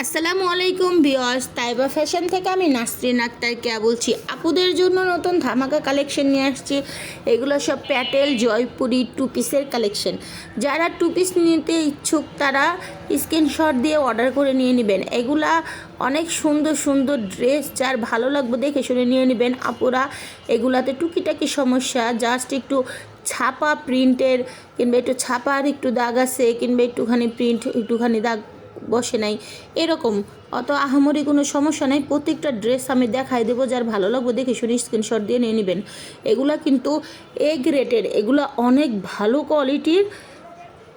আসসালামু আলাইকুম বিয়স তাইবা ফ্যাশন থেকে আমি নাসরিন আক্তার কেয়া বলছি। আপুদের জন্য নতুন ধামাকা কালেকশন নিয়ে আসছি। এগুলো সব প্যাটেল, জয়পুরি টু পিসের কালেকশন। যারা টু পিস নিতে ইচ্ছুক, তারা স্ক্রিনশট দিয়ে অর্ডার করে নিয়ে নেবেন। এগুলা অনেক সুন্দর সুন্দর ড্রেস যার ভালো লাগবে দেখে শুনে নিয়ে নেবেন। আপুরা এগুলাতে টুকিটাকি সমস্যা জাস্ট একটু ছাপা প্রিন্টের কিংবা একটু ছাপার একটু দাগ আছে, কিংবা একটুখানি প্রিন্ট একটুখানি দাগ বসে নাই। এরকম। অত আহামরি কোনো সমস্যা নাই। প্রত্যেকটা ড্রেস আমি দেখাই দেবো, যার ভালো লাগবে দেখে শুনে স্ক্রিনশট দিয়ে নিয়ে নেবেন। এগুলা কিন্তু এ গ্রেটের এগুলো অনেক ভালো কোয়ালিটির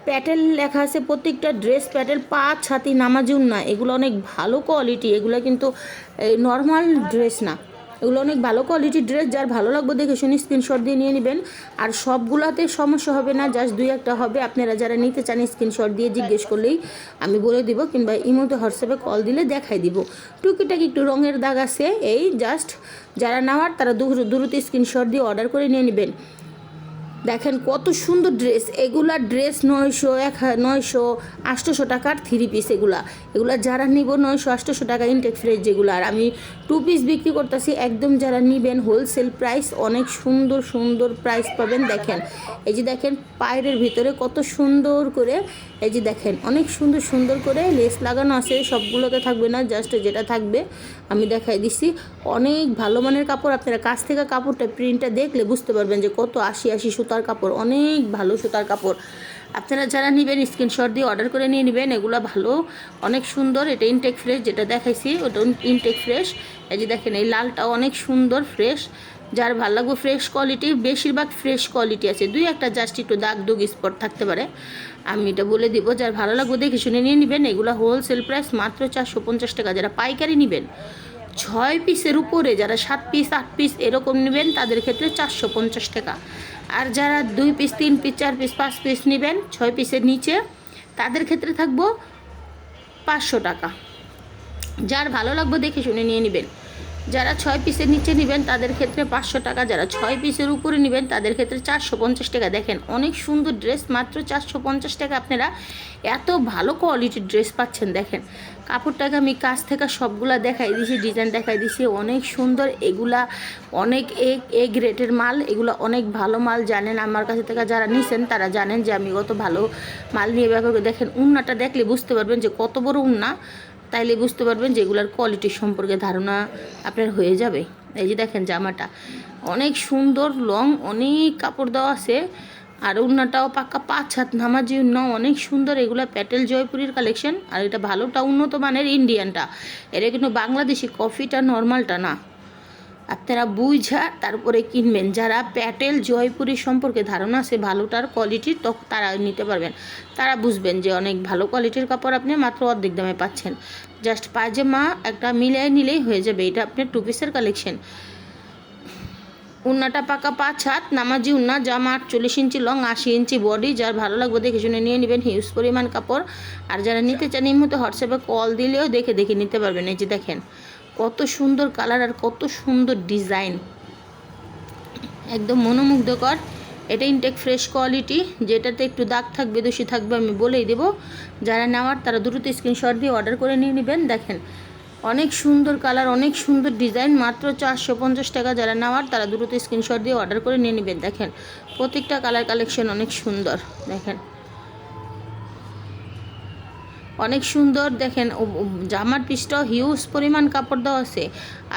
প্যাটেল লেখা আছে, প্রত্যেকটা ড্রেস প্যাটেল পাঁচ ছাতি নামাজুন না। এগুলো অনেক ভালো কোয়ালিটি এগুলো কিন্তু নর্মাল ড্রেস না। এগুলো অনেক ভালো কোয়ালিটির ড্রেস যার ভালো লাগবে দেখে শুনে স্ক্রিনশট দিয়ে নিয়ে নেবেন। আর সবগুলোতে সমস্যা হবে না জাস্ট দুই একটা হবে। আপনারা যারা নিতে চান স্ক্রিনশট দিয়ে জিজ্ঞেস করলেই আমি বলে দিব কিংবা ইমোতে হোয়াটসঅ্যাপে কল দিলে দেখাই দিব। টুকিটাকি একটু রঙের দাগ আছে, এই জাস্ট যারা নেওয়ার তারা দ্রুত স্ক্রিনশট দিয়ে অর্ডার করে নিয়ে নেবেন। দেখেন কত সুন্দর ড্রেস এগুলা ড্রেস নয়শো এক নয়শো আটশোশো টাকার থ্রি পিস এগুলা। এগুলা যারা নিব নয়শো আটশোশো টাকা ইনটেক ফ্রেশ যেগুলো। আর আমি টু পিস বিক্রি করতেছি, একদম যারা নিবেন হোলসেল প্রাইস অনেক সুন্দর সুন্দর প্রাইস পাবেন, দেখেন। এই যে দেখেন পায়ের ভিতরে কত সুন্দর করে, এই যে দেখেন অনেক সুন্দর সুন্দর করে লেস লাগানো আছে। সবগুলোতে থাকবে না জাস্ট যেটা থাকবে, আমি দেখাই দিচ্ছি অনেক ভালো মানের কাপড়, আপনারা কাছ থেকে কাপড়টা প্রিন্টটা দেখলে বুঝতে পারবেন যে কত আশি আশি সুতার কাপড়, অনেক ভালো সুতার কাপড়। আপনারা যারা নেবেন স্ক্রিনশট দিয়ে অর্ডার করে নিয়ে নেবেন, এগুলো ভালো, অনেক সুন্দর। এটা ইনটেক ফ্রেশ যেটা দেখাইছি, ওটা ইনটেক ফ্রেশ এই যে দেখেন, এই লালটাও অনেক সুন্দর ফ্রেশ যার ভালো লাগবে ফ্রেশ কোয়ালিটি বেশিরভাগ ফ্রেশ কোয়ালিটি আছে। দুই একটা জাস্ট একটু দাগ দুগ স্পট থাকতে পারে। আমি এটা বলে দিব, যার ভালো লাগবে দেখে শুনে নিয়ে নেবেন। এগুলো হোলসেল প্রাইস মাত্র চারশো পঞ্চাশ টাকা। যারা পাইকারি নেবেন, ছয় পিসের উপরে, যারা সাত পিস আট পিস এরকম নেবেন, তাদের ক্ষেত্রে চারশো পঞ্চাশ টাকা। আর যারা দুই পিস তিন পিস চার পিস পাঁচ পিস নেবেন, ছয় পিসের নিচে, তাদের ক্ষেত্রে থাকব পাঁচশো টাকা। যার ভালো লাগবে দেখে শুনে নিয়ে নেবেন। যারা ছয় পিসের নিচে নেবেন, তাদের ক্ষেত্রে পাঁচশো টাকা। যারা ছয় পিসের উপরে নেবেন, তাদের ক্ষেত্রে চারশো পঞ্চাশ টাকা। দেখেন, অনেক সুন্দর ড্রেস মাত্র চারশো পঞ্চাশ টাকা আপনারা এত ভালো কোয়ালিটির ড্রেস পাচ্ছেন, দেখেন। কাপড়টাকে আমি কাছ থেকে সবগুলা দেখাই দিছি ডিজাইন দেখাই দিছি। অনেক সুন্দর, এগুলা অনেক এ এ গ্রেটের মাল, এগুলো অনেক ভালো মাল। জানেন, আমার কাছে থেকে যারা নিছেন, তারা জানেন যে আমি কত ভালো মাল নিয়ে ব্যবহার করি। দেখেন, উন্নাটা দেখলে বুঝতে পারবেন যে কত বড় উন্না। তাইলে বুঝতে পারবেন যে এগুলার কোয়ালিটি সম্পর্কে ধারণা আপনার হয়ে যাবে। এই যে দেখেন জামাটা, অনেক সুন্দর লং অনেক কাপড় দেওয়া আছে। আর উন্নাটাও পাক্কা পাঁচ হাত নামাজি উন্না অনেক সুন্দর। এগুলা প্যাটেল জয়পুরীর কালেকশন আর এটা ভালোটা উন্নত মানের ইন্ডিয়ানটা এটা কিন্তু বাংলাদেশি কফিটা নর্মালটা না। আপনারা বুঝা তারপরে কিনবেন। যারা প্যাটেল জয়পুরি সম্পর্কে ধারণা আছে, ভালোটার কোয়ালিটির তখন তারা নিতে পারবেন। তারা বুঝবেন যে অনেক ভালো কোয়ালিটির কাপড় আপনি মাত্র অর্ধেক দামে পাচ্ছেন। জাস্ট পায়জামা একটা মিলিয়ে নিলেই হয়ে যাবে। এটা আপনার টু পিসের কালেকশন উন্নাটা পাকা পাঁচ হাত, নামাজি উন্না, জামা আটচল্লিশ ইঞ্চি লং আশি ইঞ্চি বডি যার ভালো লাগবে দেখে শুনে নিয়ে নেবেন। হিউজ পরিমাণ কাপড়। আর যারা নিতে চান এই মতো হোয়াটসঅ্যাপে কল দিলেও দেখে দেখে নিতে পারবেন। এই যে দেখেন কত সুন্দর কালার আর কত সুন্দর ডিজাইন। একদম মনোমুগ্ধকর। এটা ইনটেক ফ্রেশ কোয়ালিটি যেটাতে একটু দাগ থাকবে, দোষী থাকবে, আমি বলেই দেবো। যারা নেওয়ার, তারা দ্রুত স্ক্রিনশট দিয়ে অর্ডার করে নিয়ে নেবেন। দেখেন, অনেক সুন্দর কালার, অনেক সুন্দর ডিজাইন। মাত্র চারশো পঞ্চাশ টাকা যারা নেওয়ার, তারা দ্রুত স্ক্রিনশট দিয়ে অর্ডার করে নিয়ে নেবেন। দেখেন, প্রত্যেকটা কালার কালেকশন অনেক সুন্দর। দেখেন অনেক সুন্দর, দেখেন জামার পিসটাও হিউজ পরিমাণ কাপড় দেওয়া আছে।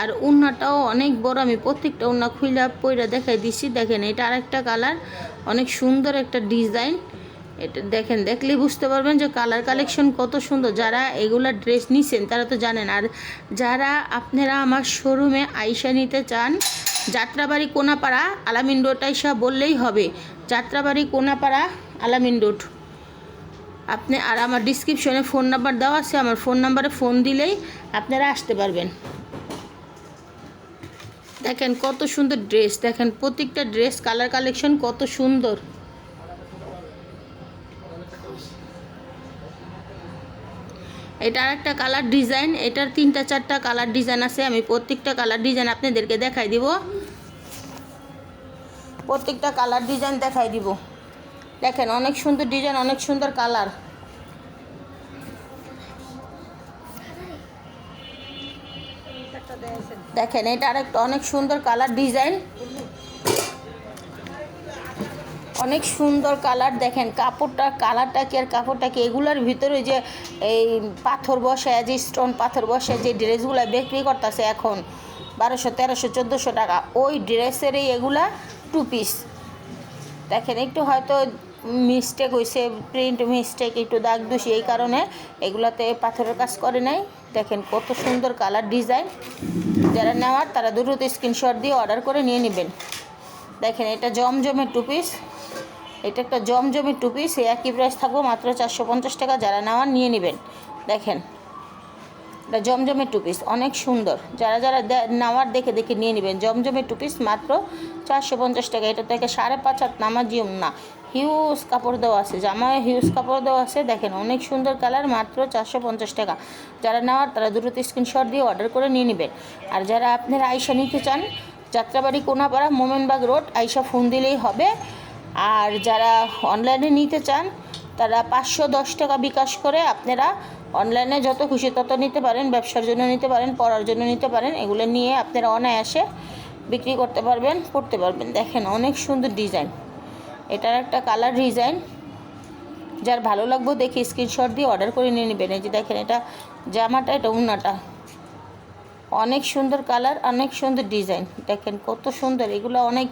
আর উন্নাটাও অনেক বড়, আমি প্রত্যেকটা উন্না খুইলা পইরা দেখাই দিচ্ছি দেখেন, এটা আরেকটা কালার অনেক সুন্দর একটা ডিজাইন এটা দেখেন, দেখলেই বুঝতে পারবেন যে কালার কালেকশন কত সুন্দর। যারা এগুলা ড্রেস নিছেন, তারা তো জানেন। আর যারা আপনারা আমার শোরুমে আইসা নিতে চান, যাত্রাবাড়ি কোনাপাড়া, আলামিন রোড আইসা বললেই হবে। যাত্রাবাড়ি কোনাপাড়া, আলামিন রোড। আপনি আর আমার ডিসক্রিপশনে ফোন নাম্বার দেওয়া আছে, আমার ফোন নাম্বারে ফোন দিলেই আপনারা আসতে পারবেন। দেখেন কত সুন্দর ড্রেস দেখেন প্রত্যেকটা ড্রেস কালার কালেকশন কত সুন্দর। এটা একটা কালার ডিজাইন এটার তিনটা চারটা কালার ডিজাইন আছে, আমি প্রত্যেকটা কালার ডিজাইন আপনাদেরকে দেখাই দিব। প্রত্যেকটা কালার ডিজাইন দেখাই দিব। দেখেন, অনেক সুন্দর ডিজাইন অনেক সুন্দর কালার দেখেন, এটা আরেকটা অনেক সুন্দর কালার ডিজাইন অনেক সুন্দর কালার দেখেন, কাপড়টা কালারটা কি আর কাপড়টা কি? এগুলোর ভিতরে যে এই পাথর বসায় যে স্টোন পাথর বসায় যে ড্রেসগুলো বিক্রি করতেছে এখন, বারোশো, তেরোশো, চোদ্দোশো টাকা, ওই ড্রেসেরই এগুলা টু পিস দেখেন, একটু হয়তো মিস্টেক হয়েছে প্রিন্ট মিস্টেক একটু দাগ দোষী, এই কারণে এগুলাতে পাথরের কাজ করে নাই। দেখেন কত সুন্দর কালার ডিজাইন যারা নেওয়ার, তারা দ্রুত স্ক্রিনশট দিয়ে অর্ডার করে নিয়ে নেবেন। দেখেন, এটা জমজমের টু পিস এটা একটা জমজমের টু পিস এই একই প্রাইস থাকব মাত্র চারশো পঞ্চাশ টাকা। যারা নেওয়ার, নিয়ে নেবেন। দেখেন, এটা জমজমের টু পিস অনেক সুন্দর। যারা যারা নেওয়ার, দেখে দেখে নিয়ে নেবেন। জমজমের টু পিস মাত্র চারশো পঞ্চাশ টাকা। এটা থেকে সাড়ে পাঁচ হাত নামাজিও না। হিউজ কাপড় দেওয়া আছে, জামায় হিউজ কাপড় দেওয়া আছে। দেখেন, অনেক সুন্দর কালার, মাত্র চারশো পঞ্চাশ টাকা। যারা নেওয়ার, তারা দ্রুত স্ক্রিনশট দিয়ে অর্ডার করে নিয়ে নেবেন। আর যারা আপনারা আইসা নিতে চান, যাত্রাবাড়ি কোনাপাড়া, মোমেনবাগ রোড আইসা ফোন দিলেই হবে। আর যারা অনলাইনে নিতে চান, তারা পাঁচশো দশ টাকা বিকাশ করে আপনারা অনলাইনে যত খুশি তত নিতে পারেন, ব্যবসার জন্য নিতে পারেন, পড়ার জন্য নিতে পারেন, এগুলো নিয়ে আপনারা অনায়াসে বিক্রি করতে পারবেন, পড়তে পারবেন। দেখেন, অনেক সুন্দর ডিজাইন এটার একটা কালার ডিজাইন যার ভালো লাগবে দেখে স্ক্রিনশট দিয়ে অর্ডার করে নিয়ে নেবেন। এই যে দেখেন এটা জামাটা, এটা উন্নাটা। অনেক সুন্দর কালার অনেক সুন্দর ডিজাইন দেখেন কত সুন্দর, এগুলো অনেক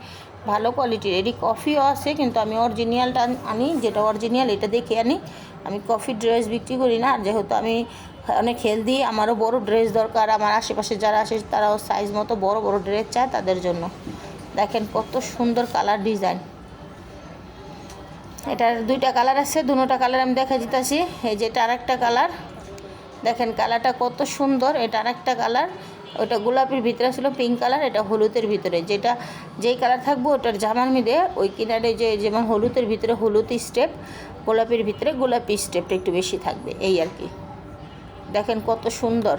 ভালো কোয়ালিটির এটি কফিও আছে, কিন্তু আমি অরিজিনালটা আনি, যেটা অরিজিনাল এটা দেখে আনি। আমি কফি ড্রেস বিক্রি করি না, আর যেহেতু আমি অনেক হেলদি আমারও বড় ড্রেস দরকার। আমার আশেপাশে যারা আসে তারাও সাইজ মতো বড় বড় ড্রেস চায় তাদের জন্য। দেখেন কত সুন্দর কালার ডিজাইন এটার দুইটা কালার আছে দুটোটা কালার আমি দেখা দিতেছি। এই যে এটা আরেকটা কালার। দেখেন কালারটা কত সুন্দর, এটা আরেকটা কালার। ওটা গোলাপির ভিতরে ছিল পিঙ্ক কালার, এটা হলুদের ভিতরে। যেটা যেই কালার থাকব ওটার জামার মিদে ওই কিনারে যে যেমন হলুদের ভিতরে হলুদ স্টেপ, গোলাপির ভিতরে গোলাপি স্টেপটা একটু বেশি থাকবে, এই আর কি। দেখেন কত সুন্দর।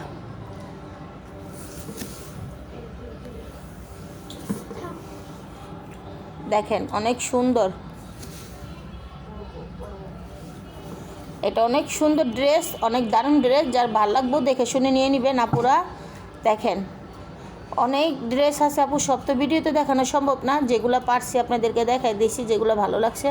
দেখেন অনেক সুন্দর। এটা অনেক সুন্দর ড্রেস, অনেক দারুণ ড্রেস। যার ভালো লাগবো দেখে শুনে নিয়ে নিবেন আপুরা। দেখেন, অনেক ড্রেস আছে আপু, সব তো ভিডিওতে দেখানো সম্ভব না। যেগুলো পারছি আপনাদেরকে দেখাই দিয়েছি যেগুলো ভালো লাগছে।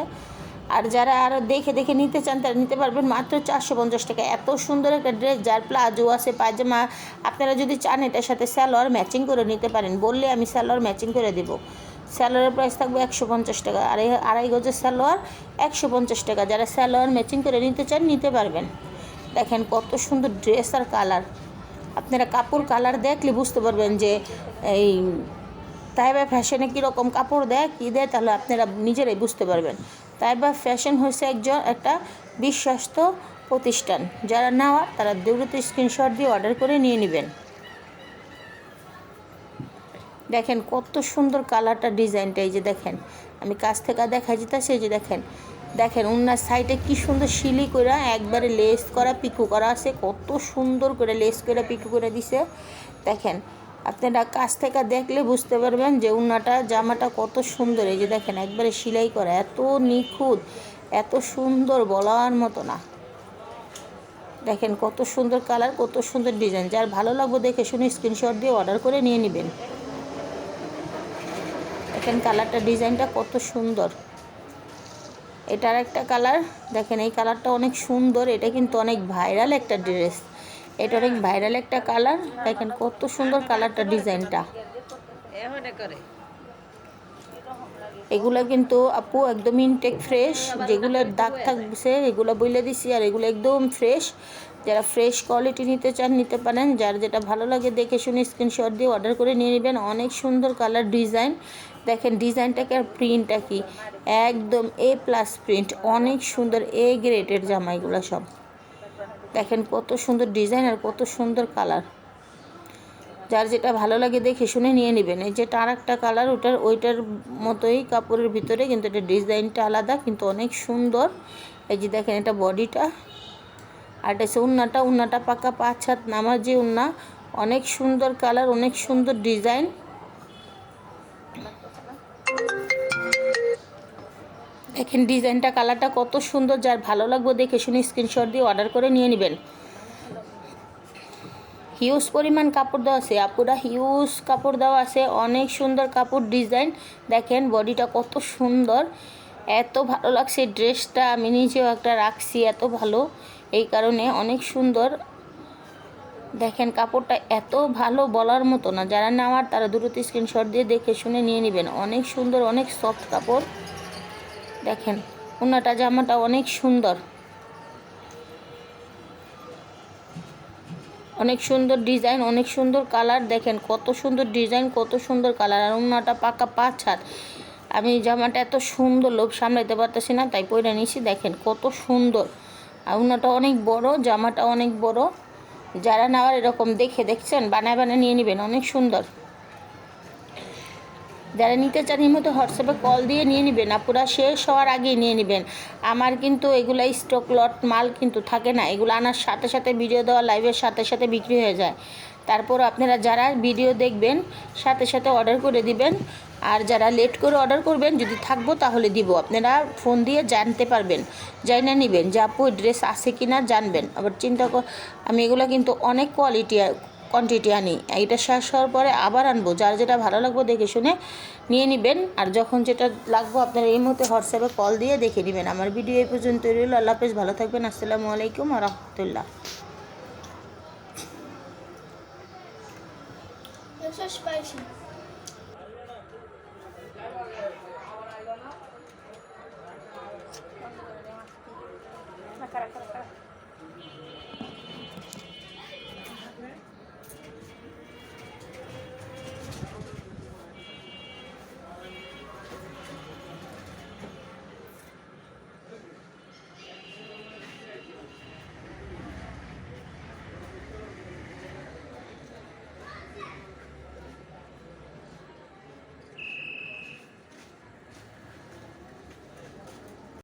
আর যারা আরও দেখে দেখে নিতে চান, তারা নিতে পারবেন মাত্র চারশো পঞ্চাশ টাকা। এত সুন্দর একটা ড্রেস, যার প্লাজো আছে, পায়জামা, আপনারা যদি চান এটার সাথে স্যালোয়ার ম্যাচিং করে নিতে পারেন। বললে আমি স্যালোয়ার ম্যাচিং করে দেবো। স্যালোয়ারের প্রাইস থাকবে একশো পঞ্চাশ টাকা। আড়াই আড়াই গজের স্যালোয়ার একশো পঞ্চাশ টাকা। যারা স্যালোয়ার ম্যাচিং করে নিতে চান, নিতে পারবেন। দেখেন কত সুন্দর ড্রেস আর কালার আপনারা কাপড় কালার দেখলে বুঝতে পারবেন যে এই তাইবা ফ্যাশনে কীরকম কাপড় দেয়, কী দেয়, তাহলে আপনারা নিজেরাই বুঝতে পারবেন। তাইবা ফ্যাশন হয়েছে একজন, একটা বিশ্বস্ত প্রতিষ্ঠান। যারা নেওয়ার তারা দ্রুত স্ক্রিনশট দিয়ে অর্ডার করে নিয়ে নেবেন। দেখেন কত সুন্দর কালারটা ডিজাইনটা, এই যে দেখেন। আমি কাছ থেকে দেখা যেতেছি এই যে দেখেন। দেখেন, উন্নার সাইডে কি সুন্দর শিলি করে একবারে লেস করা, পিকু করা আছে। কত সুন্দর করে লেস করে পিকু করে দিছে। দেখেন, আপনারা কাছ থেকে দেখলে বুঝতে পারবেন যে উন্নাটা, জামাটা কত সুন্দর। এই যে দেখেন, একবারে সেলাই করা, এত নিখুঁত, এত সুন্দর বলার মতো না। দেখেন, কত সুন্দর কালার, কত সুন্দর ডিজাইন। যার ভালো লাগবে দেখে শুনে স্ক্রিনশট দিয়ে অর্ডার করে নিয়ে নেবেন। দেখেন কালারটা, ডিজাইনটা কত সুন্দর। এটার একটা কালার, দেখেন এই কালারটা অনেক সুন্দর, এটা কিন্তু অনেক ভাইরাল একটা ড্রেস। এটা অনেক ভাইরাল একটা কালার, দেখেন কত সুন্দর কালারটা ডিজাইনটা। এগুলো কিন্তু আপু একদম ইনটেক ফ্রেশ যেগুলো দাগ থাকছে, এগুলো বইলে দিছি আর এগুলো একদম ফ্রেশ যারা ফ্রেশ কোয়ালিটি নিতে চান, নিতে পারেন। যার যেটা ভালো লাগে, দেখে শুনে স্ক্রিনশট দিয়ে অর্ডার করে নিয়ে নেবেন। অনেক সুন্দর কালার ডিজাইন দেখেন ডিজাইনটাকে আর প্রিন্টটা কি? একদম এ প্লাস প্রিন্ট অনেক সুন্দর এ গ্রেডের জামাইগুলো সব। দেখেন কত সুন্দর ডিজাইন আর কত সুন্দর কালার যার যেটা ভালো লাগে, দেখে শুনে নিয়ে নেবেন। এই যেটা আর একটা কালার ওটার, ওইটার মতোই কাপড়ের ভিতরে, কিন্তু এটা ডিজাইনটা আলাদা, কিন্তু অনেক সুন্দর। এই যে দেখেন এটা বডিটা আর হচ্ছে উন্নাটা উন্নাটা পাকা পাঁচ হাত নামার যে উন্না, অনেক সুন্দর কালার, অনেক সুন্দর ডিজাইন। দেখেন ডিজাইনটা, কালারটা কত সুন্দর, যার ভালো লাগবে দেখে শুনে স্ক্রিনশট দিয়ে অর্ডার করে নিয়ে নেবেন। হিউজ পরিমাণ কাপড় দেওয়া আছে, আপুরা হিউজ কাপড় দেওয়া আছে, অনেক সুন্দর কাপড় ডিজাইন। দেখেন বডিটা কত সুন্দর, এত ভালো লাগছে ড্রেসটা আমি নিজেও একটা রাখছি, এত ভালো। এই কারণে অনেক সুন্দর। দেখেন, কাপড়টা এত ভালো বলার মতো না। যারা নেওয়ার, তারা দ্রুত স্ক্রিনশট দিয়ে দেখে শুনে নিয়ে নেবেন। অনেক সুন্দর, অনেক সফট কাপড়। দেখেন, ওনাটা জামাটা অনেক সুন্দর। অনেক সুন্দর ডিজাইন, অনেক সুন্দর কালার। দেখেন, কত সুন্দর ডিজাইন, কত সুন্দর কালার। আর ওনাটা পাকা পাঁচ হাত। আমি জামাটা এত সুন্দর লোভ সামলাইতে পারতেছি না, তাই পরে নিছি। দেখেন, কত সুন্দর। আর ওনাটা অনেক বড়, জামাটা অনেক বড়। যারা নেওয়ার এরকম দেখে, দেখছেন, বানায় বানায় নিয়ে নেবেন, অনেক সুন্দর। যারা নিতে চান এই মতো হোয়াটসঅ্যাপে কল দিয়ে নিয়ে নেবেন পুরা শেষ হওয়ার আগেই নিয়ে নেবেন। আমার কিন্তু এগুলা স্টক লট মাল কিন্তু থাকে না, এগুলো আনার সাথে সাথে ভিডিও দেওয়া লাইভের সাথে সাথে বিক্রি হয়ে যায়। তারপর আপনারা যারা ভিডিও দেখবেন, সাথে সাথে অর্ডার করে দিবেন আর যারা লেট করে অর্ডার করবেন, যদি থাকব তাহলে দিব। আপনারা ফোন দিয়ে জানতে পারবেন যাই না নেবেন যে আপু ড্রেস আছে কি না জানবেন। আবার চিন্তা আমি এগুলো কিন্তু অনেক কোয়ালিটি কোয়ান্টিটি আনি। এইটা শেষ হওয়ার পরে আবার আনব। যার যেটা ভালো লাগবে দেখে শুনে নিয়ে নেবেন। আর যখন যেটা লাগবো আপনারা এই মুহূর্তে হোয়াটসঅ্যাপে কল দিয়ে দেখে নেবেন। আমার ভিডিও এই পর্যন্ত রইল। আল্লাহ হাফেজ। ভালো থাকবেন। আসসালামু আলাইকুম রহমতুল্লাহ। That's.